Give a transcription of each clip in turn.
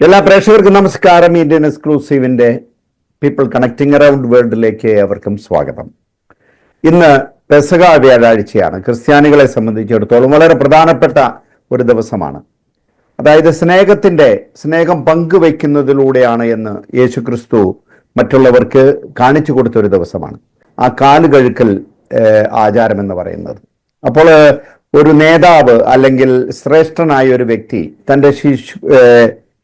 എല്ലാ പ്രേക്ഷകർക്കും നമസ്കാരം. ഇന്ത്യൻ എക്സ്ക്ലൂസീവിന്റെ പീപ്പിൾ കണക്ടിങ് അറൌണ്ട് വേൾഡിലേക്ക് അവർക്കും സ്വാഗതം. ഇന്ന് പെസക വ്യാഴാഴ്ചയാണ്. ക്രിസ്ത്യാനികളെ സംബന്ധിച്ചിടത്തോളം വളരെ പ്രധാനപ്പെട്ട ഒരു ദിവസമാണ്. അതായത് സ്നേഹത്തിന്റെ സ്നേഹം പങ്കുവയ്ക്കുന്നതിലൂടെയാണ് എന്ന് യേശു ക്രിസ്തു മറ്റുള്ളവർക്ക് കാണിച്ചു കൊടുത്ത ഒരു ദിവസമാണ്. ആ കാൽ കഴുക്കൽ ഏഹ്, ആചാരം എന്ന് പറയുന്നത്. അപ്പോൾ ഒരു നേതാവ് അല്ലെങ്കിൽ ശ്രേഷ്ഠനായ ഒരു വ്യക്തി തന്റെ ശിശു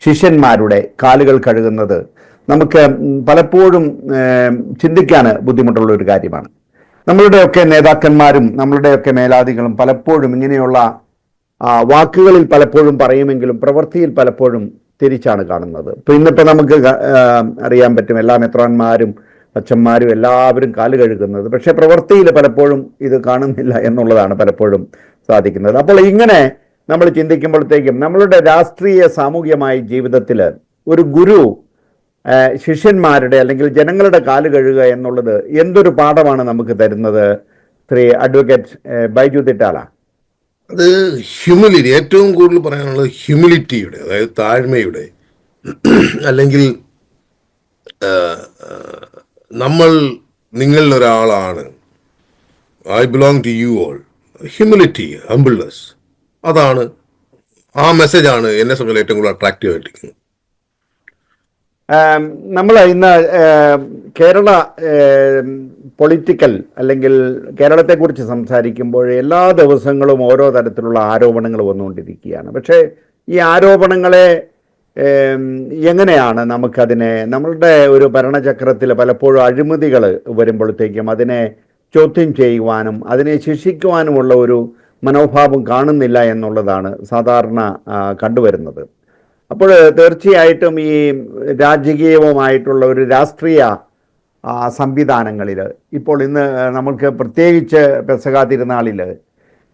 ശിഷ്യന്മാരുടെ കാലുകൾ കഴുകുന്നത് നമുക്ക് പലപ്പോഴും ചിന്തിക്കാൻ ബുദ്ധിമുട്ടുള്ള ഒരു കാര്യമാണ്. നമ്മളുടെയൊക്കെ നേതാക്കന്മാരും നമ്മളുടെയൊക്കെ മേലാധികളും പലപ്പോഴും ഇങ്ങനെയുള്ള വാക്കുകളിൽ പലപ്പോഴും പറയുമെങ്കിലും പ്രവൃത്തിയിൽ പലപ്പോഴും തിരിച്ചാണ് കാണുന്നത്. ഇപ്പൊ ഇന്നിപ്പോ നമുക്ക് അറിയാൻ പറ്റും എല്ലാ മെത്രാന്മാരും അച്ഛന്മാരും എല്ലാവരും കാൽ കഴുകുന്നത്. പക്ഷേ പ്രവൃത്തിയിൽ പലപ്പോഴും ഇത് കാണുന്നില്ല എന്നുള്ളതാണ് പലപ്പോഴും സാധിക്കുന്നത്. അപ്പോൾ ഇങ്ങനെ നമ്മൾ ചിന്തിക്കുമ്പോഴത്തേക്കും നമ്മളുടെ രാഷ്ട്രീയ സാമൂഹ്യമായ ജീവിതത്തിൽ ഒരു ഗുരു ശിഷ്യന്മാരുടെ അല്ലെങ്കിൽ ജനങ്ങളുടെ കാൽ കഴുകുക എന്നുള്ളത് എന്തൊരു പാഠമാണ് നമുക്ക് തരുന്നത്? ശ്രീ അഡ്വക്കേറ്റ് ബൈജു തിട്ടാല അത് ഹ്യൂമിലിറ്റി ഏറ്റവും കൂടുതൽ പറയാനുള്ളത് ഹ്യൂമിലിറ്റിയുടെ അതായത് താഴ്മയുടെ അല്ലെങ്കിൽ നമ്മൾ നിങ്ങളിൽ ഒരാളാണ്. I belong to you all humility humbleness അതാണ് ആ മെസ്സേജാണ് എന്നെ സംബന്ധിച്ച് ഏറ്റവും കൂടുതൽ അട്രാക്റ്റീവ് ആയിട്ടിരിക്കുന്നത്. നമ്മൾ ഇന്ന് കേരള പൊളിറ്റിക്കൽ അല്ലെങ്കിൽ കേരളത്തെക്കുറിച്ച് സംസാരിക്കുമ്പോൾ എല്ലാ ദിവസങ്ങളും ഓരോ തരത്തിലുള്ള ആരോപണങ്ങൾ വന്നുകൊണ്ടിരിക്കുകയാണ്. പക്ഷേ ഈ ആരോപണങ്ങളെ എങ്ങനെയാണ് നമുക്കതിനെ നമ്മളുടെ ഒരു ഭരണചക്രത്തിൽ പലപ്പോഴും അഴിമതികൾ വരുമ്പോഴത്തേക്കും അതിനെ ചോദ്യം ചെയ്യുവാനും അതിനെ ശിക്ഷിക്കുവാനുമുള്ള ഒരു മനോഭാവം കാണുന്നില്ല എന്നുള്ളതാണ് സാധാരണ കണ്ടുവരുന്നത്. അപ്പോൾ തീർച്ചയായിട്ടും ഈ രാജകീയവുമായിട്ടുള്ള ഒരു രാഷ്ട്രീയ സംവിധാനങ്ങളിൽ ഇപ്പോൾ ഇന്ന് നമുക്ക് പ്രത്യേകിച്ച് പെസക തിരുനാളിൽ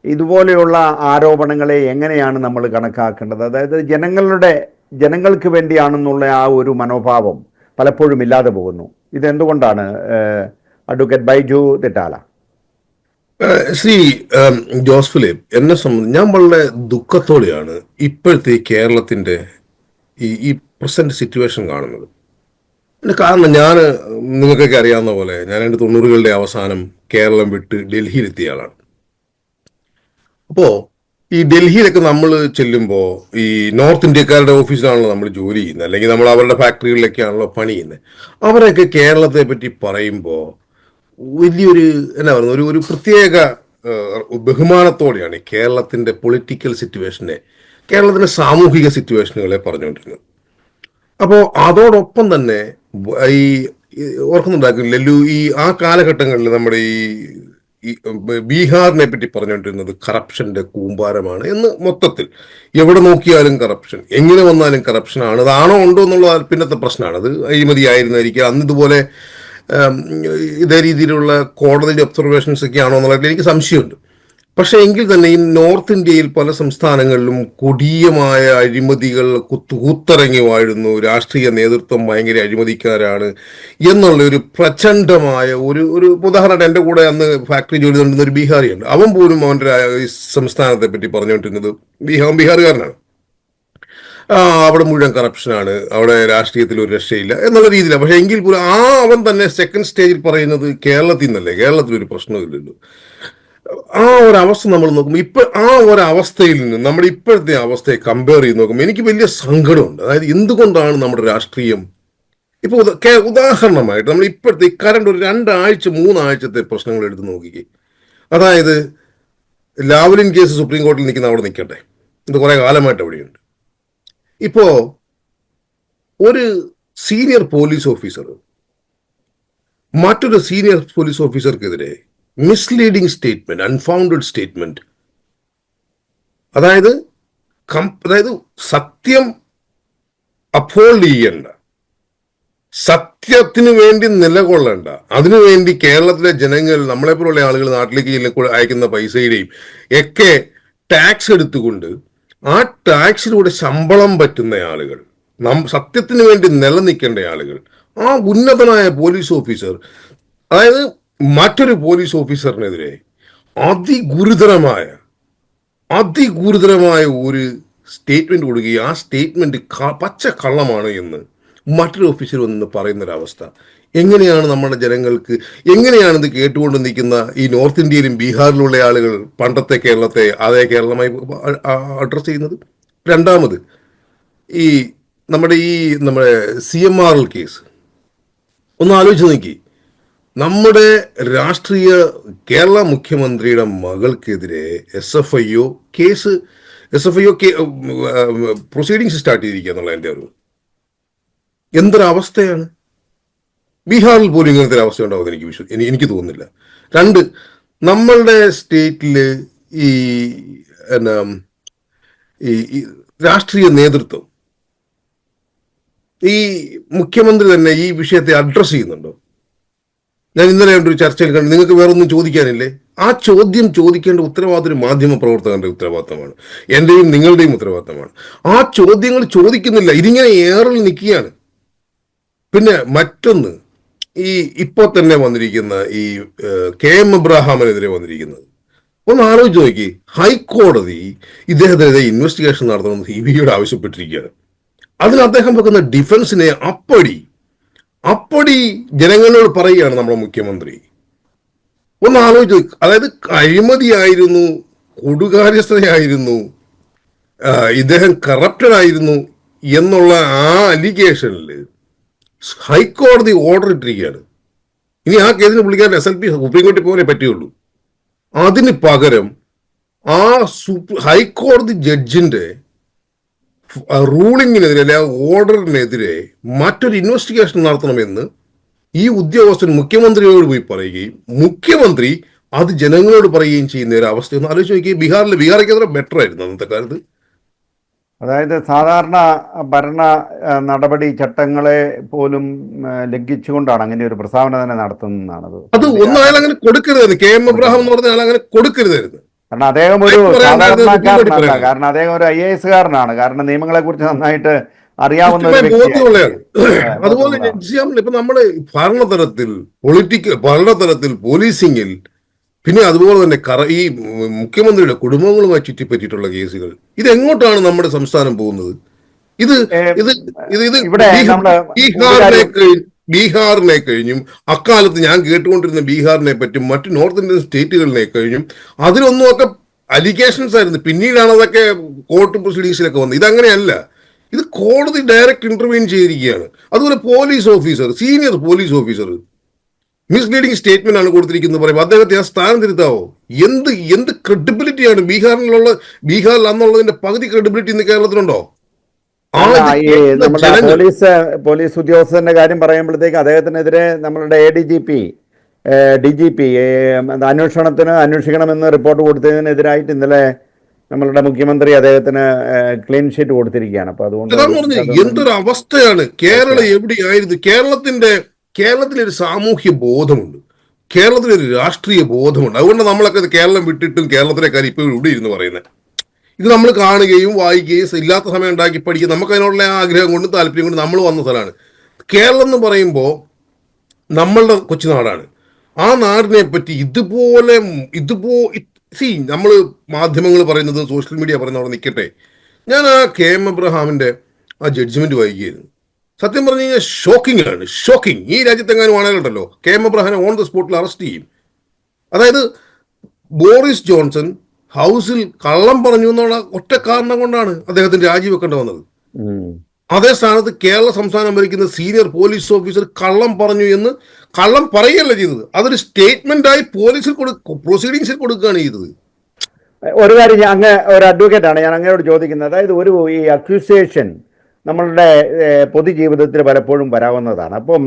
ഇതുപോലെയുള്ള ആരോപണങ്ങളെ എങ്ങനെയാണ് നമ്മൾ കണക്കാക്കേണ്ടത്? അതായത് ജനങ്ങളുടെ ജനങ്ങൾക്ക് വേണ്ടിയാണെന്നുള്ള ആ ഒരു മനോഭാവം പലപ്പോഴും ഇല്ലാതെ പോകുന്നു. ഇതെന്തുകൊണ്ടാണ് അഡ്വക്കേറ്റ് ബൈജു തെറ്റാലാ? ശ്രീ ജോസ് ഫിലിപ്പ് എന്നെ സംബന്ധിച്ച് ഞാൻ വളരെ ദുഃഖത്തോടെയാണ് ഇപ്പോഴത്തെ കേരളത്തിന്റെ ഈ ഈ പ്രസന്റ് സിറ്റുവേഷൻ കാണുന്നത്. കാരണം ഞാൻ നിങ്ങൾക്കൊക്കെ അറിയാവുന്ന പോലെ ഞാൻ എന്റെ തൊണ്ണൂറുകളുടെ അവസാനം കേരളം വിട്ട് ഡൽഹിയിലെത്തിയ ആളാണ് അപ്പോൾ ഈ ഡൽഹിയിലൊക്കെ നമ്മൾ ചെല്ലുമ്പോൾ ഈ നോർത്ത് ഇന്ത്യക്കാരുടെ ഓഫീസിലാണല്ലോ നമ്മൾ ജോലി ചെയ്യുന്നത്. അല്ലെങ്കിൽ നമ്മൾ അവരുടെ ഫാക്ടറികളിലൊക്കെയാണല്ലോ പണി ചെയ്യുന്നത് അവരൊക്കെ കേരളത്തെ പറ്റി പറയുമ്പോൾ വലിയൊരു എന്നാ പറയുന്നത് ഒരു ഒരു പ്രത്യേക ബഹുമാനത്തോടെയാണ് കേരളത്തിന്റെ പൊളിറ്റിക്കൽ സിറ്റുവേഷനെ കേരളത്തിന്റെ സാമൂഹിക സിറ്റുവേഷനുകളെ പറഞ്ഞുകൊണ്ടിരുന്നത്. അപ്പോൾ അതോടൊപ്പം തന്നെ ഈ ലല്ലു ഈ ആ കാലഘട്ടങ്ങളിൽ നമ്മുടെ ഈ ബീഹാറിനെ പറ്റി പറഞ്ഞുകൊണ്ടിരുന്നത് കറപ്ഷന്റെ കൂമ്പാരമാണ് എന്ന് മൊത്തത്തിൽ. എവിടെ നോക്കിയാലും കറപ്ഷൻ എങ്ങനെ വന്നാലും കറപ്ഷനാണ് അതാണോ ഉണ്ടോ എന്നുള്ള പിന്നത്തെ പ്രശ്നമാണ്. അത് അഴിമതി ആയിരുന്നായിരിക്കും അന്ന് ഇതുപോലെ ഇതേ രീതിയിലുള്ള കോടതി ഒബ്സർവേഷൻസ് ഒക്കെ ആണോ എന്നുള്ളതിൽ എനിക്ക് സംശയമുണ്ട്. പക്ഷേ എങ്കിൽ തന്നെ ഈ നോർത്ത് ഇന്ത്യയിൽ പല സംസ്ഥാനങ്ങളിലും കൊടിയമായ അഴിമതികൾ കുത്തു കൂത്തിറങ്ങി വാഴുന്നു. രാഷ്ട്രീയ നേതൃത്വം ഭയങ്കര അഴിമതിക്കാരാണ് എന്നുള്ള ഒരു പ്രചണ്ഡമായ ഒരു ഒരു ഉദാഹരണം എന്റെ കൂടെ അന്ന് ഫാക്ടറി ജോലി നടത്തുന്ന ഒരു ബീഹാറിയുണ്ട് അവൻ പോലും അവന്റെ സംസ്ഥാനത്തെ പറ്റി പറഞ്ഞുകൊണ്ടിരുന്നത് ബീഹാർ ബീഹാറുകാരനാണ്. അവിടെ മുഴുവൻ കറപ്ഷനാണ് അവിടെ രാഷ്ട്രീയത്തിൽ ഒരു രക്ഷയില്ല എന്നുള്ള രീതിയിലാണ്. പക്ഷെ എങ്കിൽ പോലും ആ അവൻ തന്നെ സെക്കൻഡ് സ്റ്റേജിൽ പറയുന്നത് കേരളത്തിൽ നിന്നല്ലേ? കേരളത്തിൽ ഒരു പ്രശ്നമില്ലല്ലോ ആ ഒരു അവസ്ഥ നമ്മൾ നോക്കുമ്പോൾ ഇപ്പൊ ആ ഒരു അവസ്ഥയിൽ നിന്ന് നമ്മുടെ ഇപ്പോഴത്തെ അവസ്ഥയെ കമ്പയർ ചെയ്ത് നോക്കുമ്പോൾ എനിക്ക് വലിയ സങ്കടമുണ്ട്. അതായത് എന്തുകൊണ്ടാണ് നമ്മുടെ രാഷ്ട്രീയം ഇപ്പൊ ഉദാഹരണമായിട്ട് നമ്മൾ ഇപ്പോഴത്തെ ഈ കറണ്ട് ഒരു രണ്ടാഴ്ച മൂന്നാഴ്ചത്തെ പ്രശ്നങ്ങൾ എടുത്ത് നോക്കിക്കേ. അതായത് ലാവലിൻ കേസ് സുപ്രീം കോടതിയിൽ നിൽക്കുന്ന അവിടെ നിൽക്കട്ടെ. ഇത് കുറെ കാലമായിട്ട് അവിടെയുണ്ട്. ഇപ്പോ ഒരു സീനിയർ പോലീസ് ഓഫീസർ മറ്റൊരു സീനിയർ പോലീസ് ഓഫീസർക്കെതിരെ മിസ്ലീഡിംഗ് സ്റ്റേറ്റ്മെന്റ് അൺഫൗണ്ടഡ് സ്റ്റേറ്റ്മെന്റ് അതായത് അതായത് സത്യം അപ്ഹോൾഡ് ചെയ്യണ്ട. സത്യത്തിന് വേണ്ടി നിലകൊള്ളണ്ട. അതിനുവേണ്ടി കേരളത്തിലെ ജനങ്ങൾ നമ്മളെപ്പോലുള്ള ആളുകൾ നാട്ടിലേക്ക് അയക്കുന്ന പൈസയുടെയും ഒക്കെ ടാക്സ് എടുത്തുകൊണ്ട് ആ ടാക്സിലൂടെ ശമ്പളം പറ്റുന്ന ആളുകൾ നം സത്യത്തിന് വേണ്ടി നിലനിൽക്കേണ്ട ആളുകൾ ആ ഉന്നതനായ പോലീസ് ഓഫീസർ അതായത് മറ്റൊരു പോലീസ് ഓഫീസറിനെതിരെ അതിഗുരുതരമായ അതിഗുരുതരമായ ഒരു സ്റ്റേറ്റ്മെന്റ് കൊടുക്കുകയും ആ സ്റ്റേറ്റ്മെന്റ് പച്ച കള്ളമാണ് എന്ന് മറ്റൊരു ഓഫീസർ വന്ന് പറയുന്ന ഒരവസ്ഥ എങ്ങനെയാണ് നമ്മുടെ ജനങ്ങൾക്ക് എങ്ങനെയാണ് ഇത് കേട്ടുകൊണ്ട് നിൽക്കുന്ന ഈ നോർത്ത് ഇന്ത്യയിലും ബീഹാറിലുള്ള ആളുകൾ പണ്ടത്തെ കേരളത്തെ അതേ കേരളമായി അഡ്രസ്സ് ചെയ്യുന്നത്? രണ്ടാമത് ഈ നമ്മുടെ ഈ നമ്മുടെ C M R L case ഒന്ന് ആലോചിച്ച് നോക്കി. നമ്മുടെ രാഷ്ട്രീയ കേരള മുഖ്യമന്ത്രിയുടെ മകൾക്കെതിരെ S F I O case S F I O proceedings start ചെയ്തിരിക്കുക എന്നുള്ള എന്റെ അറിവ്. എന്തൊരവസ്ഥയാണ്? ബീഹാറിൽ പോലും ഇങ്ങനത്തെ ഒരു അവസ്ഥ ഉണ്ടാവുമെന്ന് എനിക്ക് വിശ്വ എനിക്ക് തോന്നുന്നില്ല. രണ്ട് നമ്മളുടെ സ്റ്റേറ്റിൽ ഈ എന്നാ ഈ രാഷ്ട്രീയ നേതൃത്വം ഈ മുഖ്യമന്ത്രി തന്നെ ഈ വിഷയത്തെ അഡ്രസ്സ് ചെയ്യുന്നുണ്ടോ? ഞാൻ ഇന്നലെ ഒരു ചർച്ചയിൽ കണ്ടു നിങ്ങൾക്ക് വേറെ ഒന്നും ചോദിക്കാനില്ലേ? ആ ചോദ്യം ചോദിക്കേണ്ട ഉത്തരവാദിത്വം മാധ്യമ പ്രവർത്തകന്റെ ഉത്തരവാദിത്തമാണ് എന്റെയും നിങ്ങളുടെയും ഉത്തരവാദിത്തമാണ് ആ ചോദ്യങ്ങൾ ചോദിക്കുന്നില്ല. ഇതിങ്ങനെ ഏറിൽ നിൽക്കുകയാണ്. പിന്നെ മറ്റൊന്ന് ഈ ഇപ്പോൾ തന്നെ വന്നിരിക്കുന്ന ഈ കെ എം ഇബ്രാഹാമിനെതിരെ വന്നിരിക്കുന്നത്. ഒന്ന് ആലോചിച്ച് നോക്കി. ഹൈക്കോടതി ഇദ്ദേഹത്തിനെതിരെ ഇൻവെസ്റ്റിഗേഷൻ നടത്തണമെന്ന് സി ബി ഐയോട് ആവശ്യപ്പെട്ടിരിക്കുകയാണ്. അതിന് അദ്ദേഹം വെക്കുന്ന ഡിഫൻസിനെ അപ്പടി അപ്പടി ജനങ്ങളോട് പറയുകയാണ് നമ്മുടെ മുഖ്യമന്ത്രി. ഒന്ന് ആലോചിച്ച്. അതായത് അഴിമതിയായിരുന്നു കൊടുകാര്യസ്ഥതയായിരുന്നു ഇദ്ദേഹം കറപ്റ്റഡ് ആയിരുന്നു എന്നുള്ള ആ അലിഗേഷനിൽ ഹൈക്കോടതി ഓർഡർ ഇട്ടിരിക്കുകയാണ്. ഇനി ആ കേസിന് പുള്ളിക്കാരൻ എസ് എൽ പി സുപ്രീം കോടതി പോലെ പറ്റുകയുള്ളൂ അതിന് പകരം ആ ഹൈക്കോടതി ജഡ്ജിന്റെ റൂളിങ്ങിനെതിരെ അല്ലെ ഓർഡറിനെതിരെ മറ്റൊരു ഇൻവെസ്റ്റിഗേഷൻ നടത്തണമെന്ന് ഈ ഉദ്യോഗസ്ഥൻ മുഖ്യമന്ത്രിയോട് പോയി പറയുകയും മുഖ്യമന്ത്രി അത് ജനങ്ങളോട് പറയുകയും ചെയ്യുന്ന ഒരു അവസ്ഥ. ആലോചിച്ച് നോക്കി ബീഹാറിൽ ബീഹാറൊക്കെ ബെറ്റർ ആയിരുന്നു അന്നത്തെ കാലത്ത്. അതായത് സാധാരണ ഭരണ നടപടി ചട്ടങ്ങളെ പോലും ലംഘിച്ചുകൊണ്ടാണ് അങ്ങനെ ഒരു പ്രസ്താവന തന്നെ നടത്തുന്നതാണത് അത് ഒന്നും അയാൾ അങ്ങനെ കൊടുക്കരുതായിരുന്നു. കെ എം എബ്രഹാം എന്ന് പറഞ്ഞ ആൾ അങ്ങനെ കൊടുക്കരുതായിരുന്നു. കാരണം അദ്ദേഹം ഒരു സാധാരണക്കാരനല്ല കാരണം അദ്ദേഹം ഒരു ഐ എ എസുകാരനാണ് കാരണം നിയമങ്ങളെ കുറിച്ച് നന്നായിട്ട് അറിയാവുന്ന അതുപോലെ ഇപ്പൊ നമ്മൾ ഭരണതലത്തിൽ പൊളിറ്റിക്കൽ ഭരണതലത്തിൽ പോലീസിംഗിൽ പിന്നെ അതുപോലെ തന്നെ കറ ഈ മുഖ്യമന്ത്രിയുടെ കുടുംബങ്ങളുമായി ചുറ്റിപ്പറ്റിയിട്ടുള്ള കേസുകൾ. ഇത് എങ്ങോട്ടാണ് നമ്മുടെ സംസ്ഥാനം പോകുന്നത്? ഇത് ഇത് ഇത് ഇത് ബീഹാറിനെ കഴിഞ്ഞ് ബീഹാറിനെ കഴിഞ്ഞും അക്കാലത്ത് ഞാൻ കേട്ടുകൊണ്ടിരുന്ന ബീഹാറിനെ പറ്റും മറ്റു നോർത്ത് ഇന്ത്യൻ സ്റ്റേറ്റുകളിനെ കഴിഞ്ഞും അതിലൊന്നും ഒക്കെ അലിഗേഷൻസ് ആയിരുന്നു. പിന്നീടാണ് അതൊക്കെ കോർട്ട് പ്രൊസീഡിയേഴ്സിലൊക്കെ വന്നത്. ഇതങ്ങനെയല്ല. ഇത് കോടതി ഡയറക്റ്റ് ഇന്റർവ്യൂൻ ചെയ്തിരിക്കുകയാണ് അതുപോലെ police officer senior police officer misleading statement ആണ് കൊടുത്തിരിക്കുന്നത് പറയുമ്പോൾ അദ്ദേഹത്തെ ആ സ്ഥാനം തിരുത്താവോ? എന്ത് എന്ത് ക്രെഡിബിലിറ്റിയാണ് ബീഹാറിലുള്ള ബീഹാറിൽ അന്നുള്ളതിന്റെ പകുതി ക്രെഡിബിലിറ്റി ഇന്ന് കേരളത്തിലുണ്ടോ? പോലീസ് പോലീസ് ഉദ്യോഗസ്ഥന്റെ കാര്യം പറയുമ്പോഴത്തേക്ക് അദ്ദേഹത്തിനെതിരെ നമ്മളുടെ A D G P D G P അന്വേഷണത്തിന് അന്വേഷിക്കണമെന്ന് റിപ്പോർട്ട് കൊടുത്തതിനെതിരായിട്ട് ഇന്നലെ നമ്മളുടെ മുഖ്യമന്ത്രി അദ്ദേഹത്തിന് ക്ലീൻ ഷീറ്റ് കൊടുത്തിരിക്കുകയാണ്. അപ്പൊ അതുകൊണ്ട് എന്തൊരു അവസ്ഥയാണ് കേരളം എവിടെയായിരുന്നു? കേരളത്തിന്റെ കേരളത്തിലൊരു സാമൂഹ്യ ബോധമുണ്ട്. കേരളത്തിലൊരു രാഷ്ട്രീയ ബോധമുണ്ട്. അതുകൊണ്ട് നമ്മളൊക്കെ കേരളം വിട്ടിട്ടും കേരളത്തിലെ കാര്യം ഇപ്പോൾ ഇവിടെ ഇരുന്ന് പറയുന്നത് ഇത് നമ്മൾ കാണുകയും വായിക്കുകയും ഇല്ലാത്ത സമയം ഉണ്ടാക്കി പഠിക്കുക നമുക്ക് ആഗ്രഹം കൊണ്ടും താല്പര്യം കൊണ്ടും നമ്മൾ വന്ന സ്ഥലമാണ്. കേരളം എന്ന് പറയുമ്പോൾ നമ്മളുടെ കൊച്ചുനാടാണ് ആ നാടിനെ പറ്റി ഇതുപോലെ ഇതുപോ സി നമ്മൾ മാധ്യമങ്ങൾ പറയുന്നത് സോഷ്യൽ മീഡിയ പറയുന്നത് അവിടെ നിൽക്കട്ടെ ഞാൻ ആ കെ എം എബ്രഹാമിന്റെ ആ ജഡ്ജ്മെന്റ് വായിക്കുകയായിരുന്നു. സത്യം പറഞ്ഞു കഴിഞ്ഞാൽ ഷോക്കിംഗ് ആണ്. ഷോക്കിംഗ് ഈ രാജ്യത്തെങ്ങാനും ആണെങ്കിലുണ്ടല്ലോ കെ എം എബ്രഹാനെ ഓൺ ദ സ്പോട്ടിൽ അറസ്റ്റ് ചെയ്യും. അതായത് ബോറിസ് ജോൺസൺ ഹൗസിൽ കള്ളം പറഞ്ഞു എന്നുള്ള ഒറ്റ കാരണം കൊണ്ടാണ് അദ്ദേഹത്തിന് രാജിവെക്കേണ്ടി വന്നത്. അതേ സ്ഥാനത്ത് കേരള സംസ്ഥാനം ഭരിക്കുന്ന സീനിയർ പോലീസ് ഓഫീസർ കള്ളം പറഞ്ഞു എന്ന് കള്ളം പറയുകയല്ല ചെയ്തത്. അതൊരു സ്റ്റേറ്റ്മെന്റ് ആയി പോലീസിൽ പ്രൊസീഡിങ്സിൽ കൊടുക്കുകയാണ് ചെയ്തത്. ഒരു കാര്യം അങ്ങ് ഒരു അഡ്വക്കേറ്റ് ആണ്. ഞാൻ അങ്ങയോട് ചോദിക്കുന്നത്. അതായത് ഒരു ഈ അക്യൂസിയേഷൻ നമ്മളുടെ പൊതുജീവിതത്തിൽ പലപ്പോഴും വരാവുന്നതാണ്. അപ്പം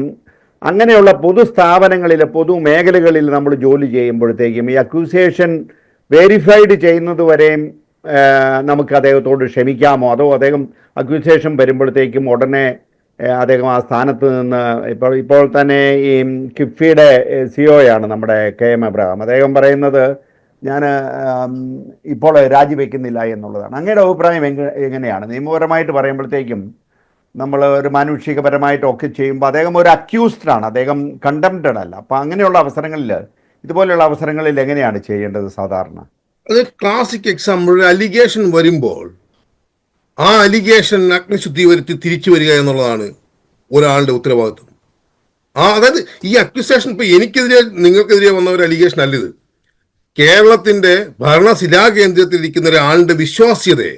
അങ്ങനെയുള്ള പൊതുസ്ഥാപനങ്ങളിൽ പൊതുമേഖലകളിൽ നമ്മൾ ജോലി ചെയ്യുമ്പോഴത്തേക്കും ഈ അക്യൂസേഷൻ വെരിഫൈഡ് ചെയ്യുന്നത് വരെയും നമുക്ക് അദ്ദേഹത്തോട് ക്ഷമിക്കാമോ? അതോ അദ്ദേഹം അക്യൂസേഷൻ വരുമ്പോഴത്തേക്കും ഉടനെ അദ്ദേഹം ആ സ്ഥാനത്ത് നിന്ന് ഇപ്പോൾ ഇപ്പോൾ തന്നെ ഈ കിഫ്ബിയുടെ സിഒയാണ് നമ്മുടെ കെ എം എബ്രഹാം അദ്ദേഹം പറയുന്നത് ഞാൻ ഇപ്പോൾ രാജിവെക്കുന്നില്ല എന്നുള്ളതാണ്. അങ്ങയുടെ അഭിപ്രായം എങ്ങ എങ്ങനെയാണ്? നിയമപരമായിട്ട് പറയുമ്പോഴത്തേക്കും നമ്മൾ ഒരു മാനുഷികപരമായിട്ടൊക്കെ ചെയ്യുമ്പോൾ അദ്ദേഹം ഒരു അക്യൂസ്ഡാണ് അദ്ദേഹം കണ്ടംപ്റ്റഡ് അല്ല. അപ്പം അങ്ങനെയുള്ള അവസരങ്ങളിൽ ഇതുപോലെയുള്ള അവസരങ്ങളിൽ എങ്ങനെയാണ് ചെയ്യേണ്ടത് സാധാരണ? അത് ക്ലാസിക് എക്സാമ്പിൾ അലിഗേഷൻ വരുമ്പോൾ ആ അലിഗേഷൻ അഗ്നിശുദ്ധി വരുത്തി തിരിച്ചു വരിക എന്നുള്ളതാണ് ഒരാളുടെ ഉത്തരവാദിത്വം. ആ അതായത് ഈ അക്യൂസേഷൻ ഇപ്പം എനിക്കെതിരെ നിങ്ങൾക്കെതിരെ വന്ന ഒരു അലിഗേഷൻ അല്ല ഇത്. കേരളത്തിന്റെ ഭരണശിലാ കേന്ദ്രത്തിൽ ഇരിക്കുന്ന ഒരാളുടെ വിശ്വാസ്യതയെ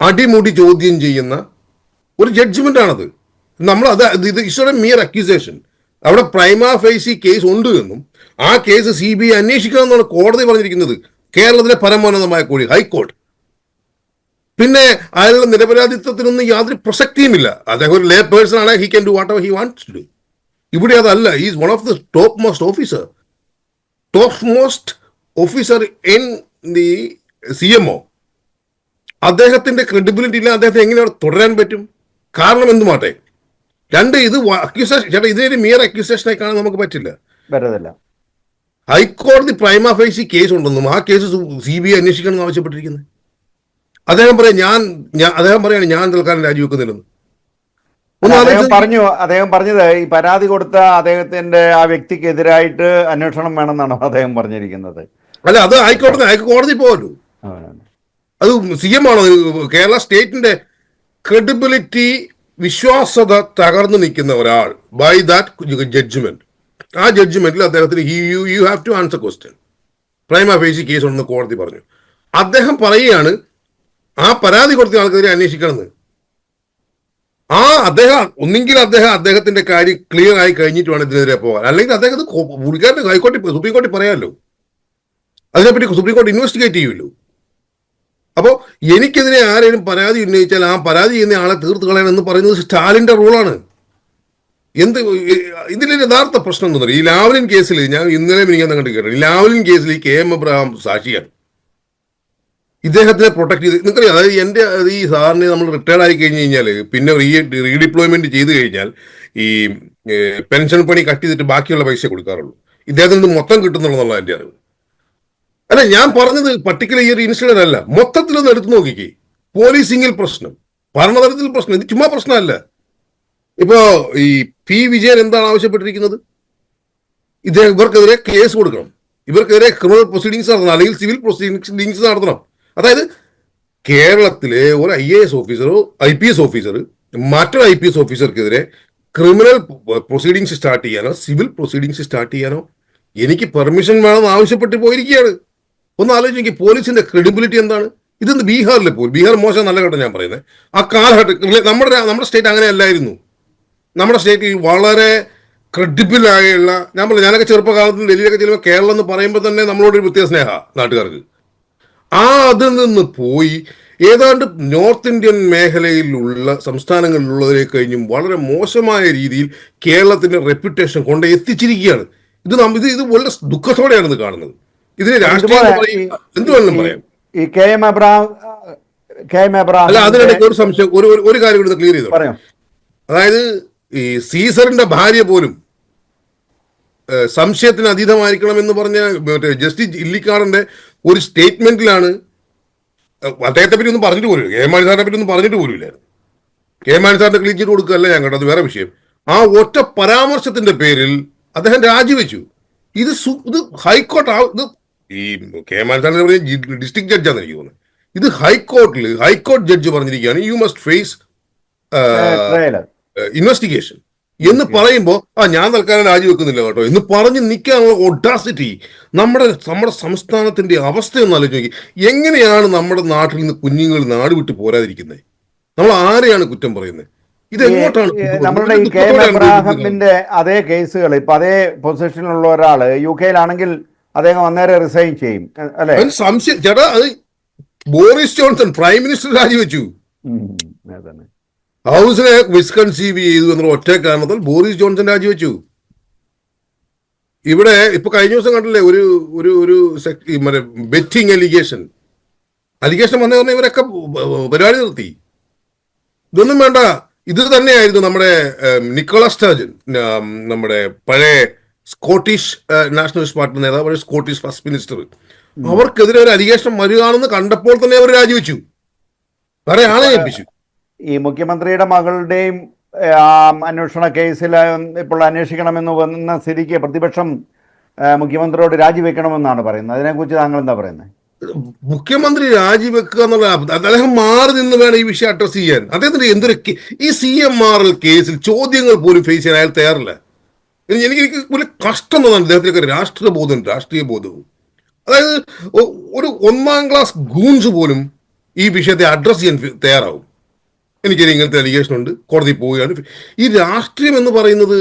അടിമുടി ചോദ്യം ചെയ്യുന്ന ഒരു ജഡ്ജ്മെന്റ് ആണത്. നമ്മൾ അത് ഇത് ഇഷ്ടം മിയർ അക്യൂസേഷൻ അവിടെ പ്രൈമ ഫേസി കേസ് ഉണ്ട് എന്നും ആ കേസ് സി ബി ഐ അന്വേഷിക്കണം എന്നാണ് കോടതി പറഞ്ഞിരിക്കുന്നത്. കേരളത്തിലെ പരമോന്നതമായ കോഴി ഹൈക്കോടതി. പിന്നെ അയാളുടെ നിരപരാധിത്വത്തിനൊന്നും യാതൊരു പ്രസക്തിയുമില്ല. അദ്ദേഹം ഒരു ലേ പേഴ്സൺ ആണ് he can do whatever he wants to ഇവിടെ അതല്ല. Is one of the topmost officer topmost officer in the C M O അദ്ദേഹത്തിന്റെ ക്രെഡിബിലിറ്റി ഇല്ല അദ്ദേഹത്തെ എങ്ങനെയാണ് തുടരാൻ പറ്റും? കാരണം എന്തുമാട്ടെ? രണ്ട് ഇത് അക്യൂസേഷൻ ചേട്ടാ ഇതിനൊരു മിയർ അക്യൂസേഷനെ കാണാൻ നമുക്ക് പറ്റില്ല. ഹൈക്കോടതി പ്രൈമ ഫേസി കേസ് ഉണ്ടെന്നും ആ കേസ് സി ബി ഐ അന്വേഷിക്കണം എന്ന് ആവശ്യപ്പെട്ടിരിക്കുന്നത്. അദ്ദേഹം പറയാം ഞാൻ അദ്ദേഹം പറയാണ് ഞാൻ തൽക്കാലം രാജിവെക്കുന്നില്ലെന്ന്. പറഞ്ഞു അദ്ദേഹം പറഞ്ഞത് ഈ പരാതി കൊടുത്ത അദ്ദേഹത്തിന്റെ ആ വ്യക്തിക്കെതിരായിട്ട് അന്വേഷണം വേണമെന്നാണ് അദ്ദേഹം പറഞ്ഞിരിക്കുന്നത്. അല്ല അത് ഹൈക്കോടതി ഹൈക്കോടതി പോകല്ലോ. അത്. സി എം ആണോ? കേരള സ്റ്റേറ്റിന്റെ ക്രെഡിബിലിറ്റി വിശ്വാസത തകർന്നു നിൽക്കുന്ന ഒരാൾ ബൈ ദാറ്റ് ജഡ്ജ്മെന്റ് ആ ജഡ്ജ്മെന്റിൽ അദ്ദേഹത്തിന് you you have to answer question prima facie case ഉണ്ടെന്ന് കോടതി പറഞ്ഞു. അദ്ദേഹം പറയുകയാണ് ആ പരാതി കൊടുത്ത ആൾക്കെതിരെ അന്വേഷിക്കണമെന്ന്. ആ അദ്ദേഹം ഒന്നെങ്കിൽ അദ്ദേഹം അദ്ദേഹത്തിന്റെ കാര്യം ക്ലിയർ ആയി കഴിഞ്ഞിട്ട് വേണം ഇതിനെതിരെ പോകാൻ. അല്ലെങ്കിൽ അദ്ദേഹം പുള്ളിക്കാരൻ ഹൈക്കോടതി സുപ്രീം കോടതി പറയാമല്ലോ. അതിനെപ്പറ്റി സുപ്രീം കോടതി ഇൻവെസ്റ്റിഗേറ്റ് ചെയ്യുമല്ലോ. അപ്പോൾ എനിക്കെതിരെ ആരെങ്കിലും പരാതി ഉന്നയിച്ചാൽ ആ പരാതി ചെയ്യുന്ന ആളെ തീർത്ത് കളയണം എന്ന് പറയുന്നത് സ്റ്റാലിന്റെ റൂളാണ് എന്ത് ഇതിന്റെ യഥാർത്ഥ പ്രശ്നം എന്ന് പറയും ഈ ലാവലിൻ കേസിൽ ഞാൻ ഇന്നലെ എനിക്ക് കണ്ടു കേട്ടു ഈ ലാവലിൻ കേസിൽ ഈ കെ എം എബ്രഹാം സാക്ഷിയാണ്. ഇദ്ദേഹത്തിനെ പ്രൊട്ടക്ട് ചെയ്ത് നിങ്ങൾക്കറിയാം അതായത് എന്റെ ഈ സാറിന് നമ്മൾ റിട്ടയർഡ് ആയി കഴിഞ്ഞ് കഴിഞ്ഞാൽ പിന്നെ റീ റീഡിപ്ലോയ്മെന്റ് ചെയ്ത് കഴിഞ്ഞാൽ ഈ പെൻഷൻ പണി കട്ട് ചെയ്തിട്ട് ബാക്കിയുള്ള പൈസ കൊടുക്കാറുള്ളൂ. ഇദ്ദേഹത്തിന് ഇത് മൊത്തം കിട്ടുന്നുള്ളതാണ് എന്റെ അറിവ്. അല്ല ഞാൻ പറഞ്ഞത് പർട്ടിക്കുലർ ഈ ഒരു ഇൻസിഡന്റ് അല്ല. മൊത്തത്തിലൊന്ന് എടുത്തു നോക്കിക്കേ. പോലീസിംഗിൽ പ്രശ്നം ഭരണതലത്തിൽ പ്രശ്നം ഇത് ചുമ്മാ പ്രശ്നമല്ല. ഇപ്പോ ഈ പി വിജയൻ എന്താണ് ആവശ്യപ്പെട്ടിരിക്കുന്നത്? ഇദ്ദേഹം ഇവർക്കെതിരെ കേസ് കൊടുക്കണം. ഇവർക്കെതിരെ ക്രിമിനൽ പ്രൊസീഡിങ്സ് നടത്തണം. അല്ലെങ്കിൽ സിവിൽ പ്രൊസീഡിങ്സ് നടത്തണം. അതായത് കേരളത്തിലെ ഒരു ഐ എ എസ് ഓഫീസറോ ഐ പി എസ് ഓഫീസർ മറ്റൊരു ഐ പി എസ് ഓഫീസർക്കെതിരെ ക്രിമിനൽ പ്രൊസീഡിങ്സ് സ്റ്റാർട്ട് ചെയ്യാനോ സിവിൽ പ്രൊസീഡിങ്സ് സ്റ്റാർട്ട് ചെയ്യാനോ എനിക്ക് പെർമിഷൻ വേണമെന്ന് ആവശ്യപ്പെട്ട് പോയിരിക്കുകയാണ്. ഒന്ന് ആലോചിച്ച് പോലീസിന്റെ ക്രെഡിബിലിറ്റി എന്താണ്? ഇതെന്ത് ബീഹാറിലെ പോലും ബീഹാർ മോശം നല്ല കേട്ടോ ഞാൻ പറയുന്നത് ആ കാലഘട്ടം നമ്മുടെ നമ്മുടെ സ്റ്റേറ്റ് അങ്ങനെ അല്ലായിരുന്നു. നമ്മുടെ സ്റ്റേറ്റിൽ വളരെ ക്രെഡിബിൾ ആയുള്ള ഞാൻ പറഞ്ഞു ഞാനൊക്കെ ചെറുപ്പകാലത്ത് ഡൽഹിയിലൊക്കെ ചെല്ലുമ്പോൾ കേരളം എന്ന് പറയുമ്പോൾ തന്നെ നമ്മളോട് ഒരു പ്രത്യേക സ്നേഹ നാട്ടുകാർക്ക്. ആ അതിൽ നിന്ന് പോയി. ഏതാണ്ട് നോർത്ത് ഇന്ത്യൻ മേഖലയിലുള്ള സംസ്ഥാനങ്ങളിലുള്ളതിനെ കഴിഞ്ഞും വളരെ മോശമായ രീതിയിൽ കേരളത്തിന്റെ റെപ്യൂട്ടേഷൻ കൊണ്ട് എത്തിച്ചിരിക്കുകയാണ്. ഇത് ഇത് ഇത് വളരെ ദുഃഖത്തോടെയാണ് ഇത് കാണുന്നത്. ഇതിന് രാഷ്ട്രീയം എന്ന് പറയും എന്ത് വേണമെങ്കിലും പറയാം. ഈ K M Abraham K M Abraham അല്ല അതിനിടയ്ക്ക് ഒരു സംശയം ഒരു ഒരു- കാര്യം കൂടി ക്ലിയർ ചെയ്തു? അതായത് ഈ സീസറിന്റെ ഭാര്യ പോലും സംശയത്തിന് അതീതമായിരിക്കണം എന്ന് പറഞ്ഞ മറ്റേ ജസ്റ്റിസ് ഇല്ലിക്കാടന്റെ ഒരു സ്റ്റേറ്റ്മെന്റിലാണ് അദ്ദേഹത്തെ പറ്റി ഒന്നും പറഞ്ഞിട്ട് പോലും കെ എം മാണി സാറിനെ പറ്റി ഒന്നും പറഞ്ഞിട്ട് പോലും ഇല്ലായിരുന്നു കെ എം മാണി സാറിന്റെ ക്ലീൻ ചീറ്റ് കൊടുക്കുകയല്ല ഞാൻ കണ്ടത് വേറെ വിഷയം. ആ ഒറ്റ പരാമർശത്തിന്റെ പേരിൽ അദ്ദേഹം രാജിവെച്ചു. ഇത് ഇത് ഹൈക്കോർട്ട് ഇത് ഈ കെ എം മാണി സാറിനെ പറഞ്ഞ ഡിസ്ട്രിക്ട് ജഡ്ജാന്ന് എനിക്ക് തോന്നുന്നത് ഇത് ഹൈക്കോർട്ടിൽ ഹൈക്കോർട്ട് ജഡ്ജ് പറഞ്ഞിരിക്കുകയാണ് യു മസ്റ്റ് ഫേസ് ഇൻവെസ്റ്റിഗേഷൻ എന്ന് പറയുമ്പോൾ ആ ഞാൻ തൽക്കാലം രാജിവെക്കുന്നില്ല കേട്ടോ. എന്ന് പറഞ്ഞ് നിൽക്കാനുള്ള ഒഡാസിറ്റി നമ്മുടെ നമ്മുടെ സംസ്ഥാനത്തിന്റെ അവസ്ഥ ഒന്ന് ആലോചിച്ച് നോക്കി. എങ്ങനെയാണ് നമ്മുടെ നാട്ടിൽ നിന്ന് കുഞ്ഞുങ്ങൾ നാട് വിട്ട് പോരാതിരിക്കുന്നത് നമ്മൾ ആരെയാണ് കുറ്റം പറയുന്നത് ഇത് എങ്ങോട്ടാണ് ഈ നമ്മളുടെ ഈ കെ എം എബ്രാഹമിന്റെ അതേ കേസുകൾ ഇപ്പൊ അതേ പൊസിഷനിലുള്ള ഒരാൾ യു കെയിലാണെങ്കിൽ അദ്ദേഹം അന്നേരം റിസൈൻ ചെയ്യും അല്ലെ? സംശയം ചേട്ടാ അത് ബോറിസ് ജോൺസൺ പ്രൈം മിനിസ്റ്റർ രാജിവെച്ചു. അതന്നെ. ഹൗസിനെ മിസ്കൺസീവ് ചെയ്തു എന്നുള്ള ഒറ്റ കാരണത്തിൽ ബോറിസ് ജോൺസൺ രാജിവെച്ചു. ഇവിടെ ഇപ്പൊ കഴിഞ്ഞ ദിവസം കണ്ടില്ലേ ഒരു ഒരു ഒരു മറ്റേ ബെറ്റിംഗ് അലിഗേഷൻ. അലിഗേഷൻ വന്ന പറഞ്ഞാൽ ഇവരൊക്കെ പരിപാടി നിർത്തി. ഇതൊന്നും വേണ്ട ഇത് തന്നെയായിരുന്നു നമ്മുടെ നിക്കോളസ് സ്റ്റാജൻ നമ്മുടെ പഴയ സ്കോട്ടിഷ് നാഷണലിസ്റ്റ് പാർട്ടി നേതാവ് പഴയ സ്കോട്ടിഷ് ഫസ്റ്റ് മിനിസ്റ്റർ. അവർക്കെതിരെ ഒരു അലിഗേഷൻ വരികയാണെന്ന് കണ്ടപ്പോൾ തന്നെ അവർ രാജിവെച്ചു. വേറെ ആളെ ഏൽപ്പിച്ചു. ഈ മുഖ്യമന്ത്രിയുടെ മകളുടെയും അന്വേഷണ കേസിൽ ഇപ്പോൾ അന്വേഷിക്കണമെന്ന് വന്ന സ്ഥിതിക്ക് പ്രതിപക്ഷം മുഖ്യമന്ത്രിയോട് രാജിവെക്കണമെന്നാണ് പറയുന്നത്. അതിനെക്കുറിച്ച് താങ്കൾ എന്താ പറയുന്നത്? മുഖ്യമന്ത്രി രാജിവെക്കുക എന്നുള്ള അദ്ദേഹം മാറി നിന്ന് വേണം ഈ വിഷയം അഡ്രസ് ചെയ്യാൻ. അദ്ദേഹത്തിന് എന്തൊരു ഈ സി എം ആർ എൽ കേസിൽ ചോദ്യങ്ങൾ പോലും ഫേസ് ചെയ്യാൻ അയാൾ തയ്യാറില്ല. എനിക്ക് എനിക്ക് വലിയ കഷ്ടം തോന്നാണ് അദ്ദേഹത്തിനൊക്കെ രാഷ്ട്രീയ ബോധം രാഷ്ട്രീയ ബോധവും. അതായത് ഒരു ഒന്നാം ക്ലാസ് ഗൂൺസ് പോലും ഈ വിഷയത്തെ അഡ്രസ് ചെയ്യാൻ തയ്യാറാവും. എനിക്ക് ഇങ്ങനത്തെ അലിഗേഷൻ ഉണ്ട്. കോടതി പോവുകയാണ്. ഈ രാഷ്ട്രീയം എന്ന് പറയുന്നത്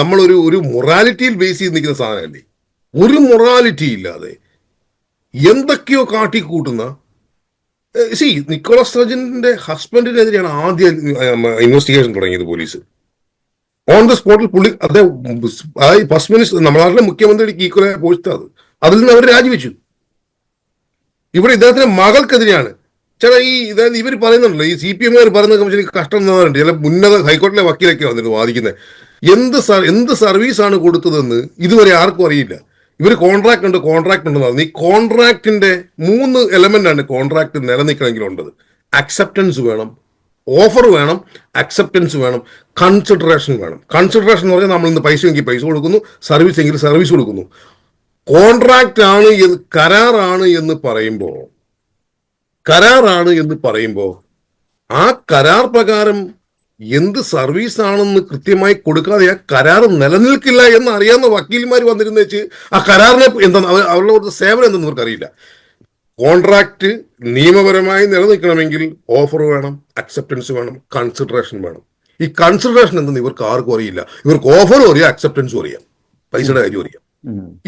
നമ്മളൊരു ഒരു മൊറാലിറ്റിയിൽ ബേസ് ചെയ്ത് നിൽക്കുന്ന സാധനമല്ലേ? ഒരു മൊറാലിറ്റി ഇല്ലാതെ എന്തൊക്കെയോ കാട്ടിക്കൂട്ടുന്ന സി നിക്കോളസ് സർജന്റെ ഹസ്ബൻഡിനെതിരെയാണ് ആദ്യം ഇൻവെസ്റ്റിഗേഷൻ തുടങ്ങിയത് പോലീസ്. ഓൺ ദ സ്പോട്ടിൽ പുള്ളി അദ്ദേഹം ഫസ്റ്റ് മിനിസ്റ്റർ നമ്മുടെ നാട്ടിലെ മുഖ്യമന്ത്രിക്ക് ഈക്വലായ പോസ്റ്റ് അത്. അതിൽ നിന്ന് അവർ രാജിവെച്ചു. ഇവിടെ ഇദ്ദേഹത്തിന്റെ മകൾക്കെതിരെയാണ് ചില ഈ ഇതായത് ഇവർ പറയുന്നുണ്ടല്ലോ ഈ സി പി എമ്മുകാർ പറയുന്ന കമ്മീഷൻ കഷ്ടം തന്നിട്ടുണ്ട് ചില ഉന്നത ഹൈക്കോടതിയിലെ വക്കീലൊക്കെ വന്നിട്ട് വാദിക്കുന്നത് എന്ത് സർ എന്ത് സർവീസാണ് കൊടുത്തതെന്ന് ഇതുവരെ ആർക്കും അറിയില്ല. ഇവർ കോൺട്രാക്ട് ഉണ്ട് കോൺട്രാക്ട് ഉണ്ടെന്ന് പറഞ്ഞു. ഈ കോൺട്രാക്ടിന്റെ മൂന്ന് എലമെന്റ് ആണ് കോൺട്രാക്ട് നിലനിൽക്കണമെങ്കിൽ ഉണ്ടത് അക്സെപ്റ്റൻസ് വേണം ഓഫർ വേണം അക്സെപ്റ്റൻസ് വേണം കൺസിഡറേഷൻ വേണം. കൺസിഡറേഷൻ എന്ന് പറഞ്ഞാൽ നമ്മൾ ഇന്ന് പൈസ എങ്കിൽ പൈസ കൊടുക്കുന്നു സർവീസ് എങ്കിൽ സർവീസ് കൊടുക്കുന്നു. കോൺട്രാക്റ്റ് ആണ് കരാറാണ് എന്ന് പറയുമ്പോൾ കരാറാണ് എന്ന് പറയുമ്പോൾ ആ കരാർ പ്രകാരം എന്ത് സർവീസ് ആണെന്ന് കൃത്യമായി കൊടുക്കാതെ ആ കരാർ നിലനിൽക്കില്ല എന്ന് അറിയാവുന്ന വക്കീൽമാർ വന്നിരുന്ന വെച്ച് ആ കരാറിനെ എന്താ അവ- അവരുടെ ഒരു സേവനം എന്തെന്ന് അവർക്കറിയില്ല. കോൺട്രാക്ട് നിയമപരമായി നിലനിൽക്കണമെങ്കിൽ ഓഫർ വേണം അക്സെപ്റ്റൻസ് വേണം കൺസിഡറേഷൻ വേണം. ഈ കൺസിഡറേഷൻ എന്തെന്ന് ഇവർക്ക് ആർക്കും അറിയില്ല. ഇവർക്ക് ഓഫറും അറിയാം അക്സെപ്റ്റൻസും അറിയാം. പൈസയുടെ കാര്യം അറിയാം.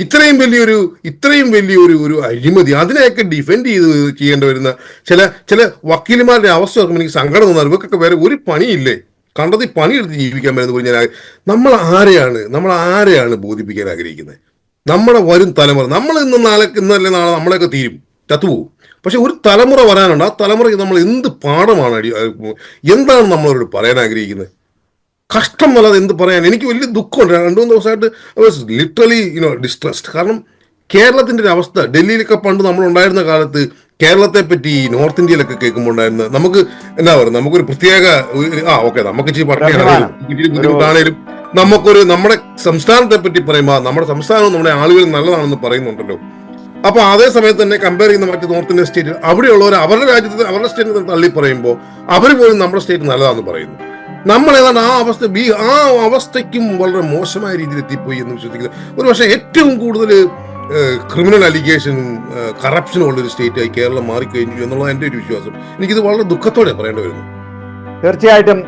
ഇത്രയും വലിയൊരു ഇത്രയും വലിയൊരു ഒരു അഴിമതി അതിനെയൊക്കെ ഡിഫെൻഡ് ചെയ്ത് ചെയ്യേണ്ടി വരുന്ന ചില ചില വക്കീലുമാരുടെ അവസ്ഥ ഓർക്കുമ്പോൾ എനിക്ക് സങ്കടം തോന്നാറ്. ഇവർക്കൊക്കെ വേറെ ഒരു പണിയില്ലേ? കണ്ടതി പണിയെടുത്ത് ജീവിക്കാൻ പറ്റുന്ന പോലും ഞാൻ നമ്മൾ ആരെയാണ് നമ്മൾ ആരെയാണ് ബോധിപ്പിക്കാൻ ആഗ്രഹിക്കുന്നത്? നമ്മുടെ വരും തലമുറ നമ്മൾ ഇന്ന് നാളെ ഇന്നല്ല നാളെ നമ്മളെയൊക്കെ തീരും ചത്തുപോകും. പക്ഷെ ഒരു തലമുറ വരാനുണ്ട്. ആ തലമുറയ്ക്ക് നമ്മൾ എന്ത് പാഠമാണ് എന്താണ് നമ്മളവരോട് പറയാൻ ആഗ്രഹിക്കുന്നത്? കഷ്ടം എന്നുള്ളത് എന്ത് പറയാൻ? എനിക്ക് വലിയ ദുഃഖമുണ്ട്. രണ്ടു മൂന്ന് ദിവസമായിട്ട് ലിറ്ററലി യുനോ ഡിസ്ട്രസ്ഡ് കാരണം കേരളത്തിന്റെ ഒരു അവസ്ഥ ഡൽഹിയിലൊക്കെ പണ്ട് നമ്മൾ ഉണ്ടായിരുന്ന കാലത്ത് കേരളത്തെ പറ്റി നോർത്ത് ഇന്ത്യയിലൊക്കെ കേൾക്കുമ്പോൾ ഉണ്ടായിരുന്ന നമുക്ക് എന്താ പറയുക നമുക്കൊരു പ്രത്യേക ആ ഓക്കെ നമുക്ക് ഇച്ചിരി ഇച്ചിരി ബുദ്ധിമുട്ടാണേലും നമുക്കൊരു നമ്മുടെ സംസ്ഥാനത്തെ പറ്റി പറയുമ്പോൾ നമ്മുടെ സംസ്ഥാനവും നമ്മുടെ ആളുകൾ നല്ലതാണെന്ന് പറയുന്നുണ്ടല്ലോ. അപ്പൊ അതേ സമയത്ത് തന്നെ കമ്പയർ ചെയ്യുന്ന മറ്റ് നോർത്ത് ഇന്ത്യൻ സ്റ്റേറ്റ് അവിടെയുള്ളവർ അവരുടെ രാജ്യത്ത് അവരുടെ സ്റ്റേറ്റ് തള്ളി പറയുമ്പോൾ അവർ പോലും നമ്മുടെ സ്റ്റേറ്റ് നല്ലതാണെന്ന് പറയുന്നു. നമ്മൾ ഏതാണ്ട് ആ അവസ്ഥ ബി ആ അവസ്ഥയ്ക്കും വളരെ മോശമായ രീതിയിൽ എത്തിപ്പോയി എന്ന് വിശ്വസിക്കുന്നത് ഒരു പക്ഷേ ഏറ്റവും കൂടുതൽ ക്രിമിനൽ അലിഗേഷൻ കറപ്ഷനും ഉള്ള ഒരു സ്റ്റേറ്റായി കേരളം മാറിക്കഴിഞ്ഞു എന്നുള്ള എന്റെ ഒരു വിശ്വാസം. എനിക്കിത് വളരെ ദുഃഖത്തോടെ പറയേണ്ടി വരുന്നു. തീർച്ചയായിട്ടും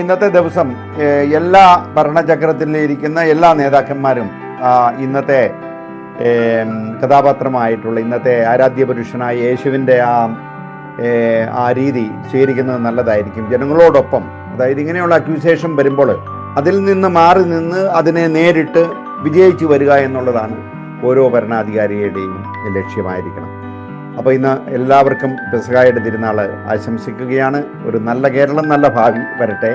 ഇന്നത്തെ ദിവസം എല്ലാ ഭരണചക്രത്തിലിരിക്കുന്ന എല്ലാ നേതാക്കന്മാരും ഇന്നത്തെ കഥാപാത്രമായിട്ടുള്ള ഇന്നത്തെ ആരാധ്യ പുരുഷനായ യേശുവിന്റെ ആ ആ രീതി സ്വീകരിക്കുന്നത് നല്ലതായിരിക്കും. ജനങ്ങളോടൊപ്പം അതായത് ഇങ്ങനെയുള്ള അക്യൂസേഷൻ വരുമ്പോൾ അതിൽ നിന്ന് മാറി നിന്ന് അതിനെ നേരിട്ട് വിജയിച്ചു വരിക എന്നുള്ളതാണ് ഓരോ ഭരണാധികാരിയുടെയും ലക്ഷ്യമായിരിക്കണം. അപ്പോൾ ഇന്ന് എല്ലാവർക്കും പെസഹായുടെ തിരുനാൾ ആശംസിക്കുകയാണ്. ഒരു നല്ല കേരളം നല്ല ഭാവി വരട്ടെ.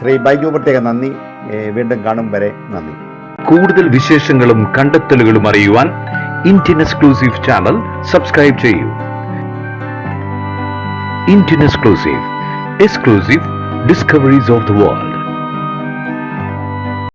ശ്രീ ബൈജു പ്രത്യേക നന്ദി. വീണ്ടും കാണും വരെ നന്ദി. കൂടുതൽ വിശേഷങ്ങളും കണ്ടെത്തലുകളും അറിയുവാൻ ഇന്ത്യൻ എക്സ്ക്ലൂസീവ് ചാനൽ സബ്സ്ക്രൈബ് ചെയ്യൂ. Indian exclusive. Exclusive discoveries of the world